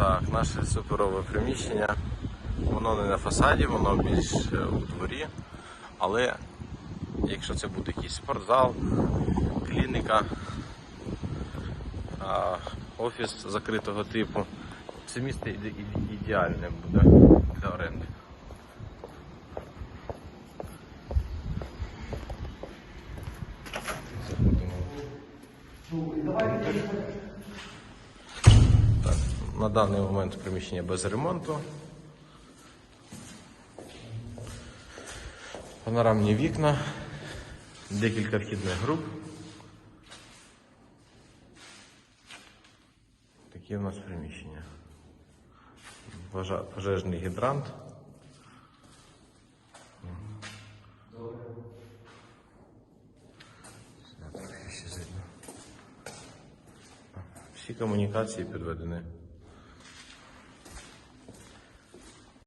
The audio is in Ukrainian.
Так, наше суперове приміщення. Воно не на фасаді, воно більш е, у дворі. Але якщо це буде якийсь спортзал, клініка, офіс закритого типу, це місце іде- іде- ідеальне буде для оренди. Так, на даний момент приміщення без ремонту. Панорамні вікна, декілька вхідних груп. Такі у нас приміщення. Пожежний гідрант. Всі комунікації підведені.